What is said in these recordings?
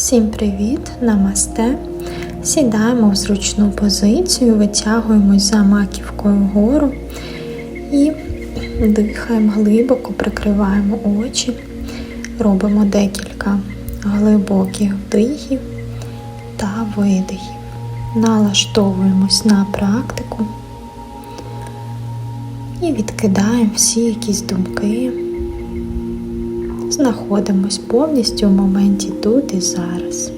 Всім привіт! Намасте! Сідаємо в зручну позицію, витягуємось за маківкою вгору і дихаємо глибоко, прикриваємо очі, робимо декілька глибоких вдихів та видихів. Налаштовуємось на практику і відкидаємо всі якісь думки. Знаходимось повністю в моменті тут і зараз.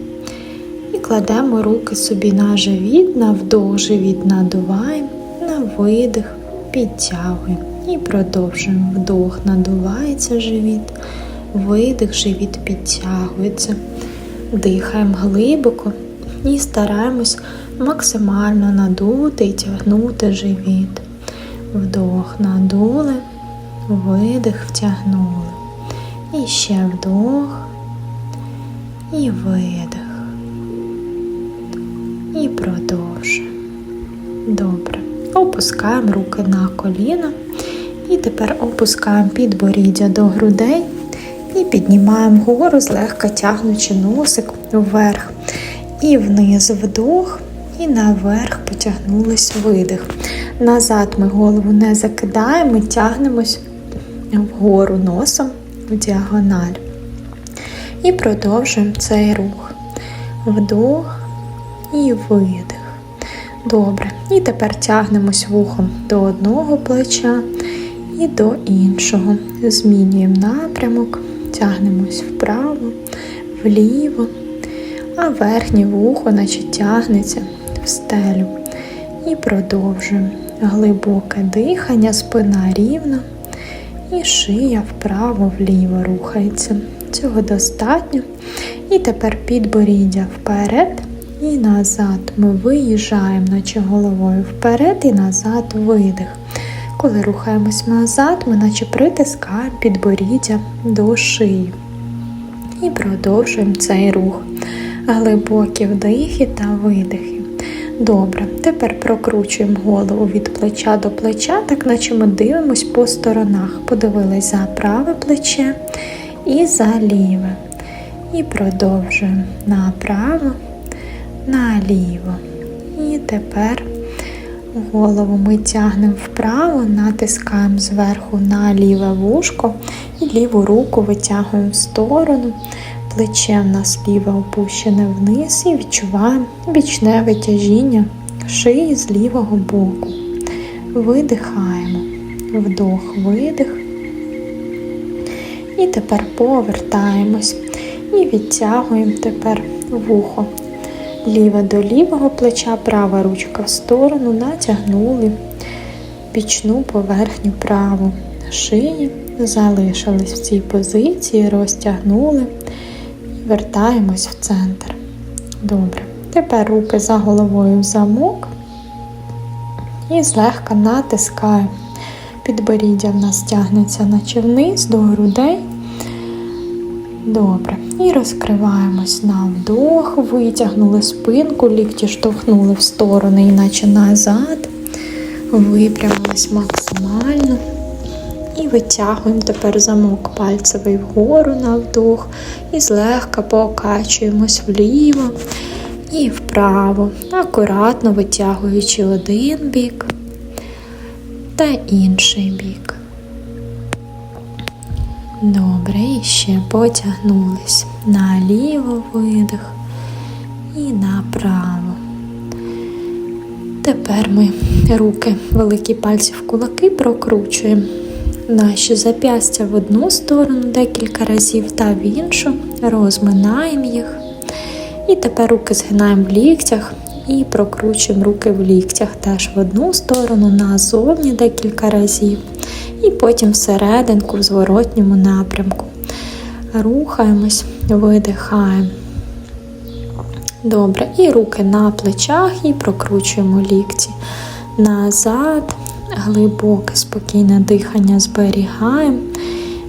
І кладемо руки собі на живіт, на вдох живіт надуваємо, на видих підтягуємо. І продовжуємо. Вдох надувається живіт, видих, живіт підтягується. Дихаємо глибоко і стараємось максимально надути і тягнути живіт. Вдох надули, видих втягнули. І ще вдох і видих. І продовжуємо. Добре. Опускаємо руки на коліна. І тепер опускаємо підборіддя до грудей і піднімаємо вгору, злегка тягнучи носик вверх. І вниз вдох, і наверх потягнулись видих. Назад ми голову не закидаємо, тягнемось вгору носом в діагональ. І продовжуємо цей рух. Вдох і видих. Добре. І тепер тягнемось вухом до одного плеча і до іншого. Змінюємо напрямок, тягнемось вправо, вліво, а верхнє вухо, наче тягнеться в стелю. І продовжуємо. Глибоке дихання, спина рівна. І шия вправо-вліво рухається. Цього достатньо. І тепер підборіддя вперед і назад. Ми виїжджаємо, наче головою вперед і назад видих. Коли рухаємось назад, ми наче притискаємо підборіддя до шиї. І продовжуємо цей рух. Глибокі вдихи та видихи. Добре, тепер прокручуємо голову від плеча до плеча, так наче ми дивимось по сторонах. Подивились за праве плече і за ліве. І продовжуємо направо, наліво. І тепер голову ми тягнемо вправо, натискаємо зверху на ліве вушко і ліву руку витягуємо в сторону. Плече в нас ліве опущене вниз і відчуваємо бічне витяжіння шиї з лівого боку. Видихаємо. Вдох, видих. І тепер повертаємось і відтягуємо тепер вухо. Ліве до лівого плеча, права ручка в сторону, натягнули бічну поверхню праву шиї, залишились в цій позиції, розтягнули. Вертаємось в центр. Добре. Тепер руки за головою в замок і злегка натискаємо. Підборіддя в нас тягнеться наче вниз до грудей. Добре. І розкриваємось на вдох, витягнули спинку, лікті штовхнули в сторони, іначе назад. Випрямились максимально. І витягуємо тепер замок пальцевий вгору на вдох. І злегка покачуємось вліво і вправо, акуратно витягуючи один бік та інший бік. Добре, і ще потягнулись наліво видих і направо. Тепер ми руки, великі пальці в кулаки прокручуємо наші зап'ястя в одну сторону декілька разів та в іншу, розминаємо їх. І тепер руки згинаємо в ліктях і прокручуємо руки в ліктях теж в одну сторону, назовні декілька разів. І потім всерединку в зворотньому напрямку. Рухаємось, видихаємо. Добре, і руки на плечах і прокручуємо лікті. Назад, глибоке, спокійне дихання зберігаємо,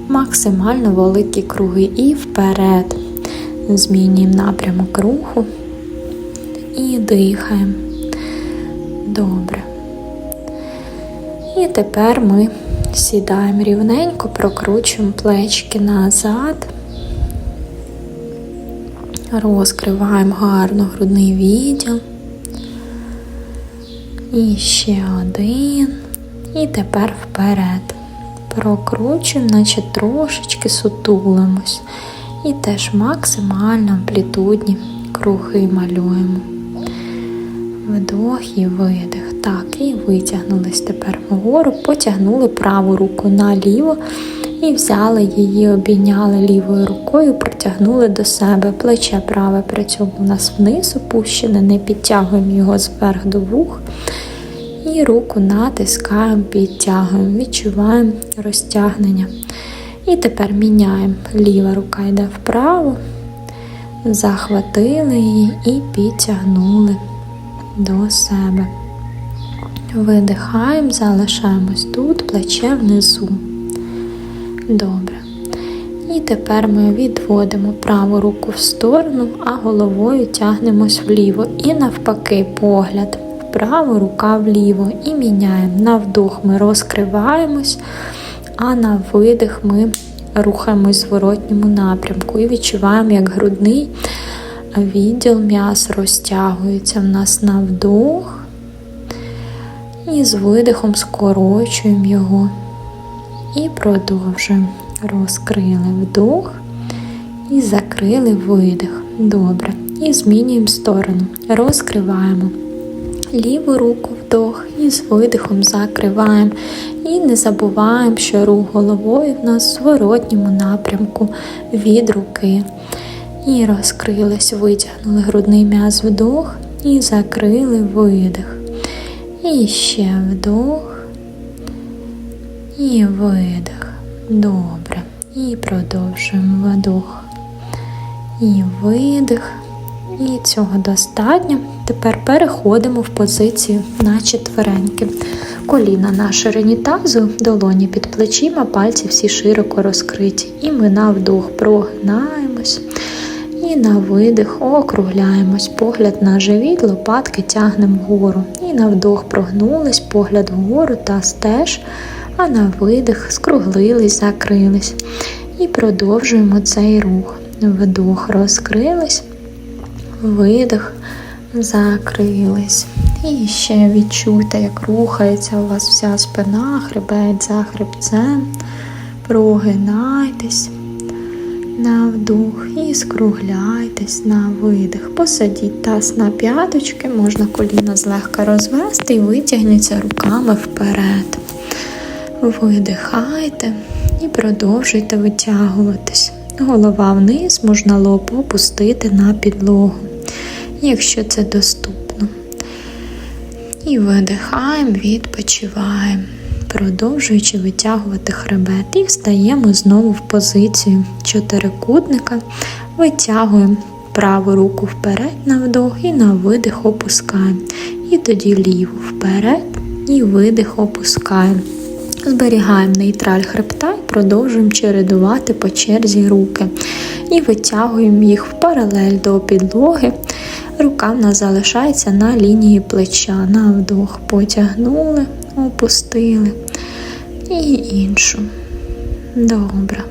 максимально великі круги і вперед. Змінюємо напрямок руху і дихаємо. Добре. І тепер ми сідаємо рівненько, прокручуємо плечки назад. Розкриваємо гарно грудний відділ. І ще один. І тепер вперед. Прокручуємо, наче трошечки сутулимось. І теж максимально амплітудні круги малюємо. Вдох і видих. Так, і витягнулись тепер вгору, потягнули праву руку наліво і взяли її, обійняли лівою рукою, притягнули до себе. Плече праве при цьому у нас вниз опущене, не підтягуємо його зверх до вух. І руку натискаємо, підтягуємо, відчуваємо розтягнення. І тепер міняємо. Ліва рука йде вправо, захватили її і підтягнули до себе. Видихаємо, залишаємось тут, плече внизу. Добре. І тепер ми відводимо праву руку в сторону, а головою тягнемось вліво. І навпаки, погляд. Вправо, рука вліво. І міняємо. На вдох ми розкриваємось, а на видих ми рухаємось в зворотньому напрямку. І відчуваємо, як грудний відділ м'яс розтягується в нас на вдох. І з видихом скорочуємо його. І продовжуємо. Розкрили вдох і закрили видих. Добре. І змінюємо сторону. Розкриваємо ліву руку вдох і з видихом закриваємо. І не забуваємо, що рух головою в нас в зворотньому напрямку від руки. І розкрились, витягнули грудний м'яз вдох і закрили видих. І ще вдох. І видих. Добре. І продовжуємо вдох. І видих. І цього достатньо. Тепер переходимо в позицію на четвереньки. Коліна на ширині тазу, долоні під плечима, пальці всі широко розкриті. І ми на вдох прогинаємось. І на видих округляємось. Погляд на живіт, лопатки тягнемо вгору. І на вдох прогнулись, погляд вгору та стеж а на видих скруглились, закрились. І продовжуємо цей рух. Вдох, розкрились, видих, закрились. І ще відчуйте, як рухається у вас вся спина, хребець за хребцем. Прогинайтесь на вдох і скругляйтесь на видих. Посадіть таз на п'яточки, можна коліна злегка розвести і витягніться руками вперед. Видихайте і продовжуйте витягуватись. Голова вниз, можна лоб опустити на підлогу, якщо це доступно. І видихаємо, відпочиваємо, продовжуючи витягувати хребет. І встаємо знову в позицію чотирикутника, витягуємо праву руку вперед на вдох і на видих опускаємо. І тоді ліву вперед і видих опускаємо. Зберігаємо нейтраль хребта і продовжуємо чередувати по черзі руки. І витягуємо їх в паралель до підлоги. Рука в нас залишається на лінії плеча. На вдох потягнули, опустили. І іншу. Добре.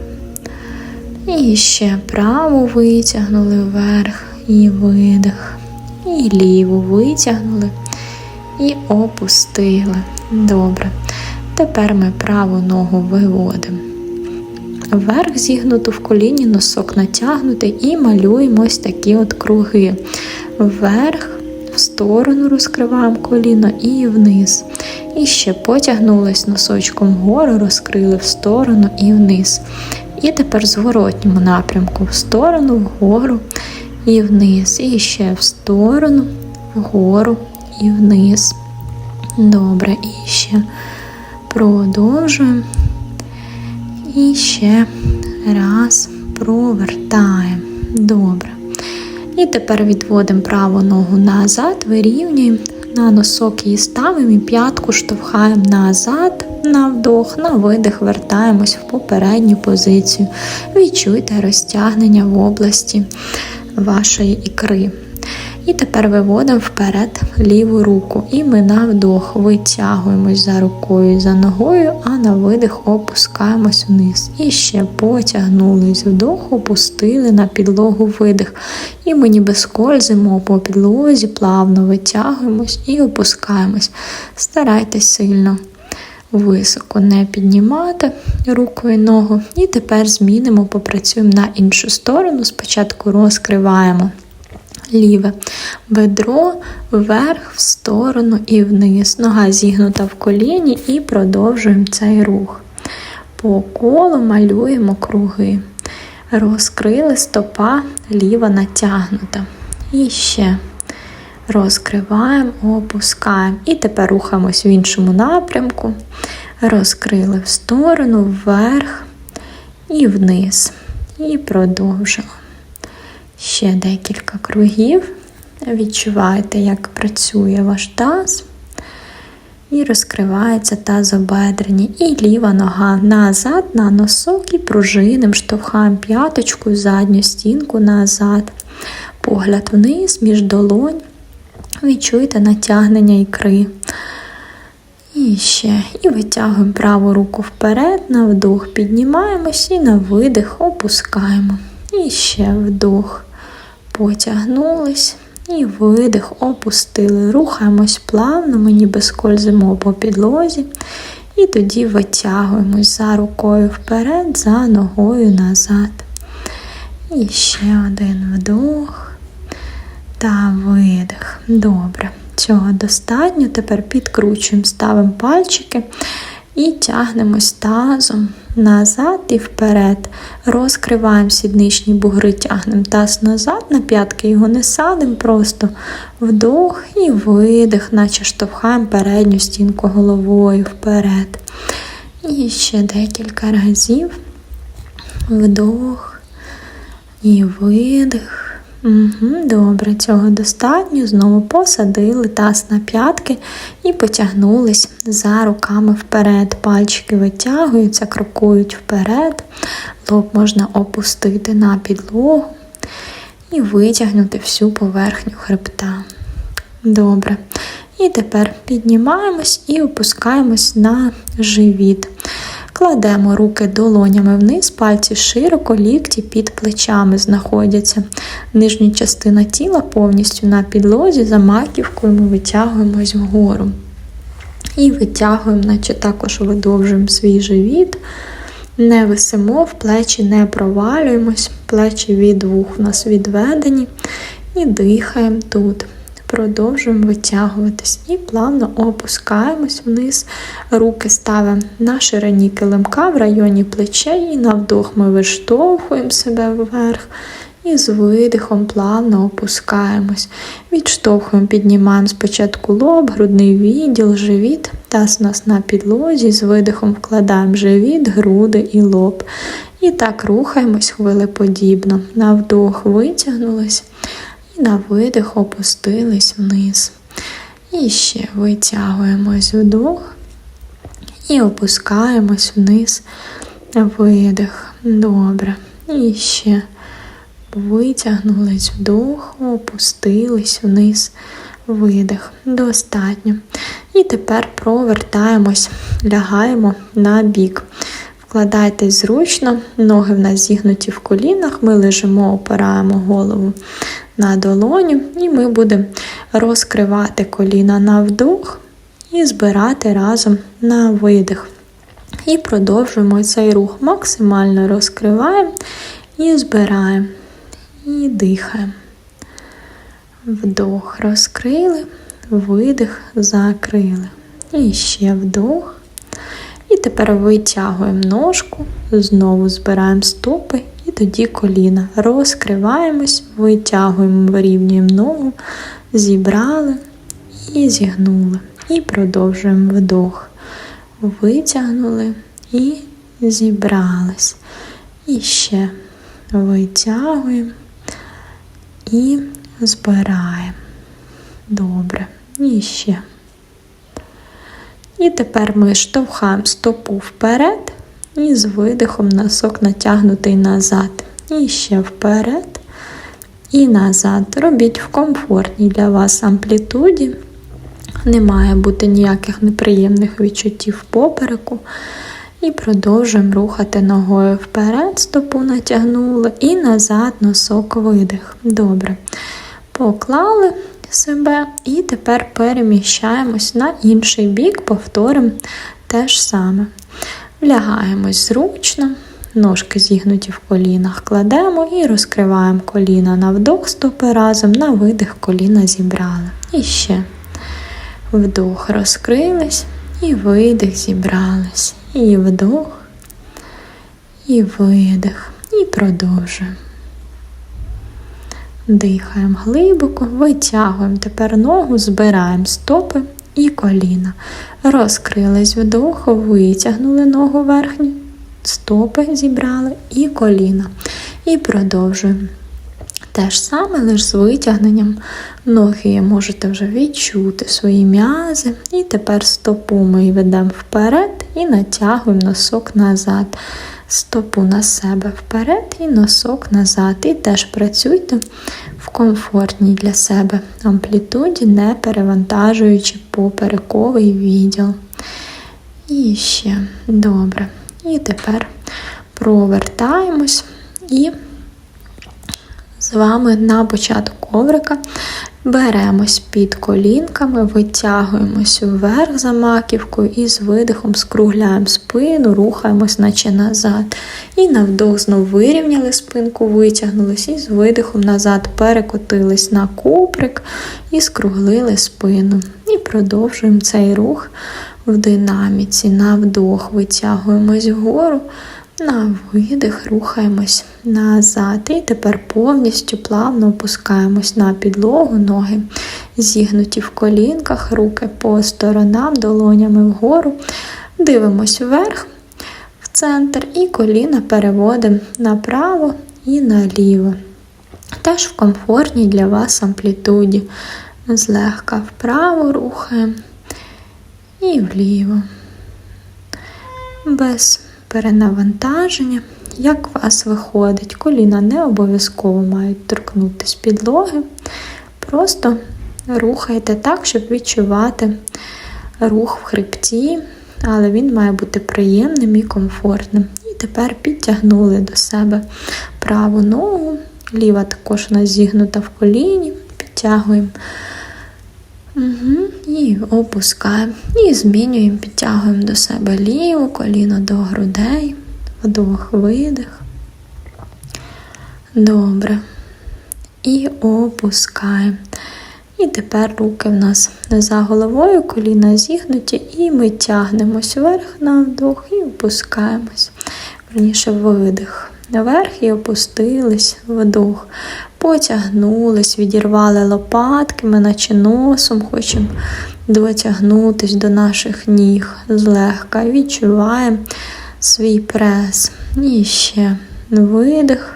І ще праву витягнули вверх і видих. І ліву витягнули і опустили. Добре. Тепер ми праву ногу виводимо. Вверх зігнуту в коліні, носок натягнутий і малюємо ось такі от круги. Вверх, в сторону розкриваємо коліно і вниз. І ще потягнулись носочком вгору, розкрили в сторону і вниз. І тепер в зворотньому напрямку, в сторону, вгору і вниз. І ще в сторону, вгору і вниз. Добре, і ще. Продовжуємо. І ще раз провертаємо. Добре. І тепер відводимо праву ногу назад, вирівнюємо, на носок її ставимо і п'ятку штовхаємо назад, на вдох, на видих, вертаємось в попередню позицію. Відчуйте розтягнення в області вашої ікри. І тепер виводимо вперед ліву руку. І ми на вдох витягуємось за рукою за ногою, а на видих опускаємось вниз. І ще потягнулись вдох, опустили на підлогу видих. І ми ніби скользимо по підлозі, плавно витягуємось і опускаємось. Старайтесь сильно високо не піднімати руку і ногу. І тепер змінимо, попрацюємо на іншу сторону. Спочатку розкриваємо ліве бедро вверх, в сторону і вниз. Нога зігнута в коліні і продовжуємо цей рух. По колу малюємо круги. Розкрили стопа, ліва натягнута. І ще розкриваємо, опускаємо. І тепер рухаємось в іншому напрямку. Розкрили в сторону, вверх і вниз. І продовжимо. Ще декілька кругів. Відчуваєте, як працює ваш таз. І розкривається тазобедрені. І ліва нога назад, на носок і пружиним, штовхаємо п'яточку, задню стінку назад. Погляд вниз, між долонь. Відчуйте натягнення ікри. І ще. І витягуємо праву руку вперед, на вдох піднімаємось і на видих опускаємо. І ще вдох. Потягнулись. І видих, опустили. Рухаємось плавно, ми ніби скользимо по підлозі. І тоді витягуємось за рукою вперед, за ногою назад. І ще один вдох та видих. Добре. Цього достатньо. Тепер підкручуємо, ставимо пальчики і тягнемось тазом назад і вперед. Розкриваємо сідничні бугри, тягнемо таз назад, на п'ятки його не садимо, просто вдох і видих, наче штовхаємо передню стінку головою вперед. І ще декілька разів. Вдох і видих. Угу, Добре, цього достатньо. Знову посадили таз на п'ятки і потягнулись за руками вперед. Пальчики витягуються, крокують вперед. Лоб можна опустити на підлогу і витягнути всю поверхню хребта. Добре. І тепер піднімаємось і опускаємось на живіт. Кладемо руки долонями вниз, пальці широко, лікті під плечами знаходяться. Нижня частина тіла повністю на підлозі, за маківкою ми витягуємось вгору. І витягуємо, наче також видовжуємо свій живіт. Не висимо, в плечі не провалюємось, плечі від вух у нас відведені. І дихаємо тут. Продовжуємо витягуватись і плавно опускаємось вниз. Руки ставимо на ширині килимка в районі плечей, і на вдох ми виштовхуємо себе вверх. І з видихом плавно опускаємось. Відштовхуємо, піднімаємо спочатку лоб, грудний відділ, живіт, таз у нас на підлозі, з видихом вкладаємо живіт, груди і лоб. І так рухаємось хвилеподібно. На вдох витягнулись. На видих опустились вниз. І ще витягуємось вдох і опускаємось вниз видих. Добре. І ще витягнулись вдох, опустились вниз видих. Достатньо. І тепер провертаємось, лягаємо на бік. Вкладайтесь зручно, ноги в нас зігнуті в колінах, ми лежимо, опираємо голову на долоню, і ми будемо розкривати коліна на вдох і збирати разом на видих. І продовжуємо цей рух. Максимально розкриваємо і збираємо. І дихаємо. Вдох розкрили, видих, закрили. І ще вдох. І тепер витягуємо ножку, знову збираємо стопи і тоді коліна. Розкриваємось, витягуємо, вирівнюємо ногу, зібрали і зігнули. І продовжуємо вдох. Витягнули і зібрались. І ще витягуємо і збираємо. Добре. І ще. І тепер ми штовхаємо стопу вперед і з видихом носок натягнутий назад. І ще вперед. і назад. Робіть в комфортній для вас амплітуді. Не має бути ніяких неприємних відчуттів попереку. І продовжуємо рухати ногою вперед, стопу натягнули і назад носок видих. Добре. Поклали себе і тепер переміщаємось на інший бік, повторимо те ж саме. Влягаємось зручно, ножки зігнуті в колінах, кладемо і розкриваємо коліна на вдох, стопи разом, на видих коліна зібрали. І ще вдох розкрились, і видих зібрались. І вдох, і видих, і продовжуємо. Дихаємо глибоко, витягуємо тепер ногу, збираємо стопи і коліна. Розкрились вдох, витягнули ногу верхню, стопи зібрали і коліна. І продовжуємо. Те ж саме, лише з витягненням ноги можете вже відчути свої м'язи. І тепер стопу ми ведемо вперед і натягуємо носок назад. Стопу на себе вперед і носок назад. І теж працюйте в комфортній для себе амплітуді, не перевантажуючи поперековий відділ. І ще добре. І тепер провертаємось і з вами на початок коврика беремось під колінками, витягуємось вверх за маківкою і з видихом скругляємо спину, рухаємось, наче назад. І на вдох знову вирівняли спинку, витягнулись і з видихом назад перекотились на куприк і скруглили спину. І продовжуємо цей рух в динаміці. На вдох витягуємось вгору. На видих рухаємось назад. І тепер повністю плавно опускаємось на підлогу, ноги зігнуті в колінках, руки по сторонам, долонями вгору. Дивимось вверх, в центр, і коліна переводимо направо і наліво. Теж в комфортній для вас амплітуді. Злегка вправо рухаємо і вліво. Без перенавантаження. Як у вас виходить? Коліна не обов'язково мають торкнутися підлоги. Просто рухайте так, щоб відчувати рух в хребті, але він має бути приємним і комфортним. І тепер підтягнули до себе праву ногу, ліва також у нас зігнута в коліні, підтягуємо. Угу. І опускаємо. І змінюємо, підтягуємо до себе ліву, коліно до грудей, вдох, видих. Добре. І опускаємо. І тепер руки в нас за головою, коліна зігнуті, і ми тягнемось вверх на вдох і опускаємось. Верніше видих. Наверх і опустились вдох. Потягнулись, відірвали лопатки, ми наче носом хочемо дотягнутися до наших ніг злегка. Відчуваємо свій прес. І ще видих.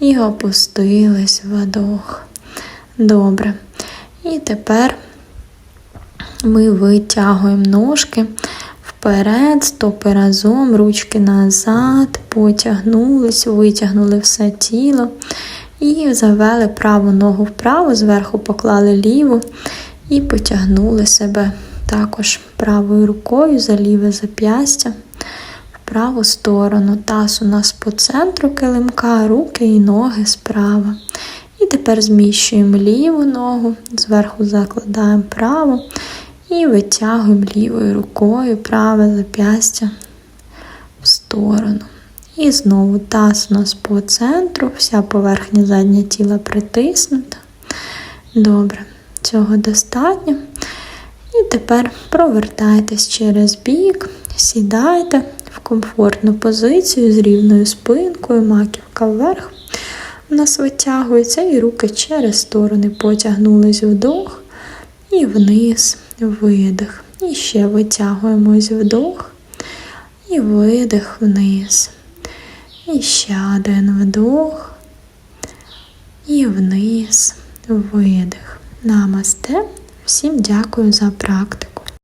І опустились вдох. Добре. І тепер ми витягуємо ножки вперед, стопи разом, ручки назад, потягнулись, витягнули все тіло. І завели праву ногу вправо, зверху поклали ліву і потягнули себе також правою рукою за ліве зап'ястя в праву сторону. Таз у нас по центру килимка, руки і ноги справа. І тепер зміщуємо ліву ногу, зверху закладаємо праву і витягуємо лівою рукою праве зап'ястя в сторону. І знову таз у нас по центру, вся поверхня заднє тіла притиснута. Добре, цього достатньо. І тепер провертайтесь через бік, сідайте в комфортну позицію з рівною спинкою, маківка вверх. У нас витягується, і руки через сторони потягнулись вдох і вниз, видих. І ще витягуємось вдох і видих вниз. І ще один вдох і вниз видих. Намасте. Всім дякую за практику.